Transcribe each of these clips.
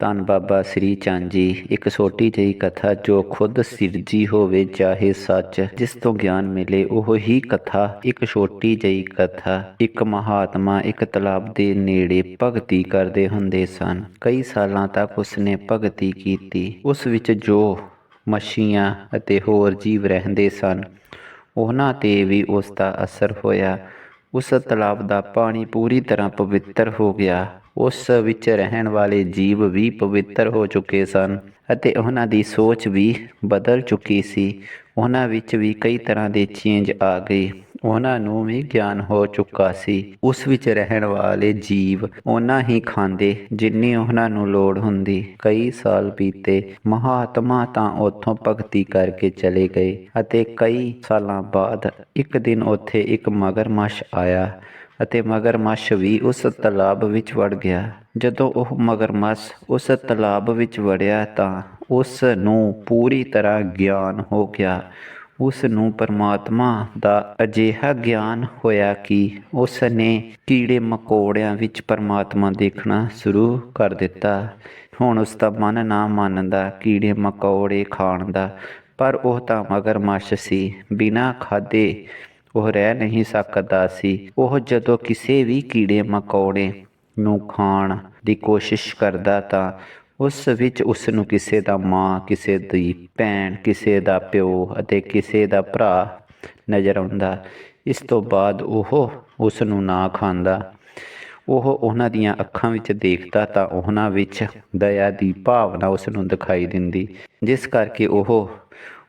ਧੰਨ ਬਾਬਾ ਸ੍ਰੀ ਚੰਦ ਜੀ। ਇੱਕ ਛੋਟੀ ਜਿਹੀ ਕਥਾ ਜੋ ਖੁਦ ਸਿਰਜੀ ਹੋਵੇ ਚਾਹੇ ਸੱਚ, ਜਿਸ ਤੋਂ ਗਿਆਨ ਮਿਲੇ, ਉਹ ਹੀ ਕਥਾ। ਇੱਕ ਛੋਟੀ ਜਿਹੀ ਕਥਾ, ਇੱਕ ਮਹਾਤਮਾ, ਇੱਕ ਤਲਾਬ ਦੇ ਨੇੜੇ ਭਗਤੀ ਕਰਦੇ ਹੁੰਦੇ ਸਨ। ਕਈ ਸਾਲਾਂ ਤੱਕ ਉਸਨੇ ਭਗਤੀ ਕੀਤੀ। ਉਸ ਵਿੱਚ ਜੋ ਮੱਛੀਆਂ ਅਤੇ ਹੋਰ ਜੀਵ ਰਹਿੰਦੇ ਸਨ, ਉਹਨਾਂ ਤੇ ਵੀ ਉਸ ਦਾ ਅਸਰ ਹੋਇਆ। ਉਸ ਤਲਾਬ ਦਾ ਪਾਣੀ ਪੂਰੀ ਤਰ੍ਹਾਂ ਪਵਿੱਤਰ ਹੋ ਗਿਆ। ਉਸ ਵਿੱਚ ਰਹਿਣ ਵਾਲੇ ਜੀਵ ਵੀ ਪਵਿੱਤਰ ਹੋ ਚੁੱਕੇ ਸਨ ਅਤੇ ਉਹਨਾਂ ਦੀ ਸੋਚ ਵੀ ਬਦਲ ਚੁੱਕੀ ਸੀ। ਉਹਨਾਂ ਵਿੱਚ ਵੀ ਕਈ ਤਰ੍ਹਾਂ ਦੇ ਚੇਂਜ ਆ ਗਏ। ਉਹਨਾਂ ਨੂੰ ਵੀ ਗਿਆਨ ਹੋ ਚੁੱਕਾ ਸੀ। ਉਸ ਵਿੱਚ ਰਹਿਣ ਵਾਲੇ ਜੀਵ ਉਹਨਾਂ ਹੀ ਖਾਂਦੇ ਜਿੰਨੀ ਉਹਨਾਂ ਨੂੰ ਲੋੜ ਹੁੰਦੀ। ਕਈ ਸਾਲ ਬੀਤੇ ਮਹਾਤਮਾ ਤਾਂ ਉੱਥੋਂ ਭਗਤੀ ਕਰਕੇ ਚਲੇ ਗਏ ਅਤੇ ਕਈ ਸਾਲਾਂ ਬਾਅਦ ਇੱਕ ਦਿਨ ਉੱਥੇ ਇੱਕ ਮਗਰਮੱਛ ਆਇਆ। ਅਤੇ ਮਗਰਮੱਛ ਵੀ ਉਸ ਤਲਾਬ ਵਿੱਚ ਵੜ ਗਿਆ। ਜਦੋਂ ਉਹ ਮਗਰਮੱਛ ਉਸ ਤਲਾਬ ਵਿੱਚ ਵੜਿਆ ਤਾਂ ਉਸ ਨੂੰ ਪੂਰੀ ਤਰ੍ਹਾਂ ਗਿਆਨ ਹੋ ਗਿਆ। ਉਸ ਨੂੰ ਪਰਮਾਤਮਾ ਦਾ ਅਜਿਹਾ ਗਿਆਨ ਹੋਇਆ ਕਿ ਉਸ ਨੇ ਕੀੜੇ ਮਕੌੜਿਆਂ ਵਿੱਚ ਪਰਮਾਤਮਾ ਦੇਖਣਾ ਸ਼ੁਰੂ ਕਰ ਦਿੱਤਾ। ਹੁਣ ਉਸ ਦਾ ਮਨ ਨਾ ਮੰਨਦਾ ਕੀੜੇ ਮਕੌੜੇ ਖਾਣ ਦਾ, ਪਰ ਉਹ ਤਾਂ ਮਗਰਮੱਛ ਸੀ। ਬਿਨਾਂ ਖਾਦੇ ਉਹ ਰਹਿ ਨਹੀਂ ਸਕਦਾ ਸੀ। ਉਹ ਜਦੋਂ ਕਿਸੇ ਵੀ ਕੀੜੇ ਮਕੌੜੇ ਨੂੰ ਖਾਣ ਦੀ ਕੋਸ਼ਿਸ਼ ਕਰਦਾ ਤਾਂ ਉਸ ਵਿੱਚ ਉਸ ਨੂੰ ਕਿਸੇ ਦਾ ਮਾਂ, ਕਿਸੇ ਦੀ ਭੈਣ, ਕਿਸੇ ਦਾ ਪਿਓ ਅਤੇ ਕਿਸੇ ਦਾ ਭਰਾ ਨਜ਼ਰ ਆਉਂਦਾ। ਇਸ ਤੋਂ ਬਾਅਦ ਉਹ ਉਸ ਨੂੰ ਨਾ ਖਾਂਦਾ। ਉਹ ਉਹਨਾਂ ਦੀਆਂ ਅੱਖਾਂ ਵਿੱਚ ਦੇਖਦਾ ਤਾਂ ਉਹਨਾਂ ਵਿੱਚ ਦਇਆ ਦੀ ਭਾਵਨਾ ਉਸ ਨੂੰ ਦਿਖਾਈ ਦਿੰਦੀ। ਜਿਸ ਕਰਕੇ ਉਹ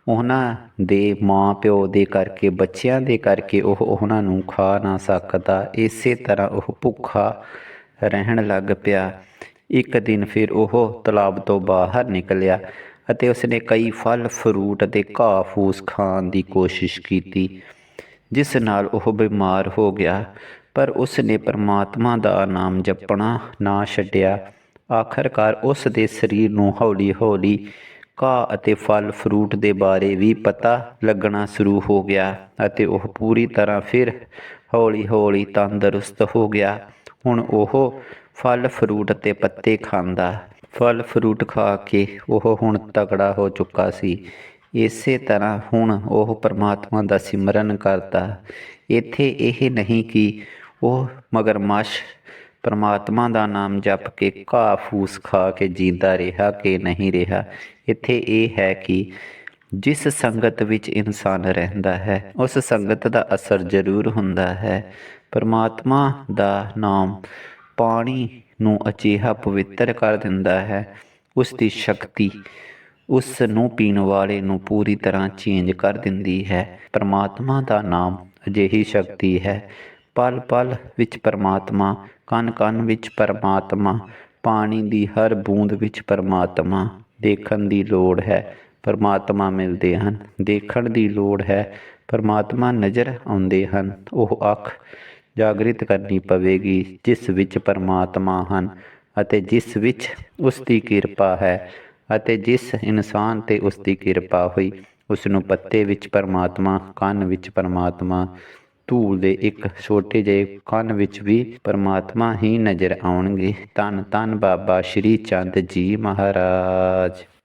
ਉਹਨਾਂ ਦੇ ਮਾਂ ਪਿਓ ਦੇ ਕਰਕੇ, ਬੱਚਿਆਂ ਦੇ ਕਰਕੇ ਉਹ ਉਹਨਾਂ ਨੂੰ ਖਾ ਨਾ ਸਕਦਾ। ਇਸੇ ਤਰ੍ਹਾਂ ਉਹ ਭੁੱਖਾ ਰਹਿਣ ਲੱਗ ਪਿਆ। ਇੱਕ ਦਿਨ ਫਿਰ ਉਹ ਤਲਾਬ ਤੋਂ ਬਾਹਰ ਨਿਕਲਿਆ ਅਤੇ ਉਸਨੇ ਕਈ ਫਲ, ਫਰੂਟ ਅਤੇ ਘਾਹ ਫੂਸ ਖਾਣ ਦੀ ਕੋਸ਼ਿਸ਼ ਕੀਤੀ, ਜਿਸ ਨਾਲ ਉਹ ਬਿਮਾਰ ਹੋ ਗਿਆ। ਪਰ ਉਸਨੇ ਪਰਮਾਤਮਾ ਦਾ ਨਾਮ ਜਪਣਾ ਨਾ ਛੱਡਿਆ। ਆਖਰਕਾਰ ਉਸ ਦੇ ਸਰੀਰ ਨੂੰ ਹੌਲੀ-ਹੌਲੀ ਘਾਹ ਅਤੇ ਫਲ ਫਰੂਟ ਦੇ ਬਾਰੇ ਵੀ ਪਤਾ ਲੱਗਣਾ ਸ਼ੁਰੂ ਹੋ ਗਿਆ ਅਤੇ ਉਹ ਪੂਰੀ ਤਰ੍ਹਾਂ ਫਿਰ ਹੌਲੀ-ਹੌਲੀ ਤੰਦਰੁਸਤ ਹੋ ਗਿਆ। ਹੁਣ ਉਹ ਫਲ ਫਰੂਟ ਅਤੇ ਪੱਤੇ ਖਾਂਦਾ। ਫਲ ਫਰੂਟ ਖਾ ਕੇ ਉਹ ਹੁਣ ਤਕੜਾ ਹੋ ਚੁੱਕਾ ਸੀ। ਇਸੇ ਤਰ੍ਹਾਂ ਹੁਣ ਉਹ ਪਰਮਾਤਮਾ ਦਾ ਸਿਮਰਨ ਕਰਦਾ। ਇੱਥੇ ਇਹ ਨਹੀਂ ਕਿ ਉਹ ਮਗਰਮੱਛ ਪਰਮਾਤਮਾ ਦਾ ਨਾਮ ਜਪ ਕੇ ਘਾਹ ਫੂਸ ਖਾ ਕੇ ਜੀਂਦਾ ਰਿਹਾ ਕਿ ਨਹੀਂ ਰਿਹਾ, ਇੱਥੇ ਇਹ ਹੈ ਕਿ ਜਿਸ ਸੰਗਤ ਵਿੱਚ ਇਨਸਾਨ ਰਹਿੰਦਾ ਹੈ, ਉਸ ਸੰਗਤ ਦਾ ਅਸਰ ਜ਼ਰੂਰ ਹੁੰਦਾ ਹੈ। ਪਰਮਾਤਮਾ ਦਾ ਨਾਮ ਪਾਣੀ ਨੂੰ ਅਜਿਹਾ ਪਵਿੱਤਰ ਕਰ ਦਿੰਦਾ ਹੈ, ਉਸ ਦੀ ਸ਼ਕਤੀ ਉਸ ਨੂੰ ਪੀਣ ਵਾਲੇ ਨੂੰ ਪੂਰੀ ਤਰ੍ਹਾਂ ਚੇਂਜ ਕਰ ਦਿੰਦੀ ਹੈ। ਪਰਮਾਤਮਾ ਦਾ ਨਾਮ ਅਜਿਹੀ ਸ਼ਕਤੀ ਹੈ ਪਲ ਪਲ ਵਿੱਚ ਪਰਮਾਤਮਾ, ਕਨ ਕਨ ਵਿੱਚ ਪਰਮਾਤਮਾ, ਪਾਣੀ ਦੀ ਹਰ ਬੂੰਦ ਵਿੱਚ ਪਰਮਾਤਮਾ, ਦੇਖਣ ਦੀ ਲੋੜ ਹੈ, ਪਰਮਾਤਮਾ ਮਿਲਦੇ ਹਨ, ਦੇਖਣ ਦੀ ਲੋੜ ਹੈ, ਪਰਮਾਤਮਾ ਨਜ਼ਰ ਆਉਂਦੇ ਹਨ, ਉਹ ਅੱਖ ਜਾਗਰਿਤ ਕਰਨੀ ਪਵੇਗੀ, ਜਿਸ ਵਿੱਚ ਪਰਮਾਤਮਾ ਹਨ ਅਤੇ ਜਿਸ ਵਿੱਚ ਉਸ ਦੀ ਕਿਰਪਾ ਹੈ ਅਤੇ ਜਿਸ ਇਨਸਾਨ ਤੇ ਉਸ ਦੀ ਕਿਰਪਾ ਹੋਈ ਉਸ ਨੂੰ ਪੱਤੇ ਵਿੱਚ ਪਰਮਾਤਮਾ, ਕੰਨ ਵਿੱਚ ਪਰਮਾਤਮਾ ਧੂਲ ਦੇ ਇੱਕ ਛੋਟੇ ਜਿਹੇ ਕੰਨ ਵਿੱਚ ਵੀ ਪਰਮਾਤਮਾ ਹੀ ਨਜ਼ਰ ਆਉਣਗੇ। ਧੰਨ ਧੰਨ ਬਾਬਾ ਸ਼੍ਰੀ ਚੰਦ ਜੀ ਮਹਾਰਾਜ।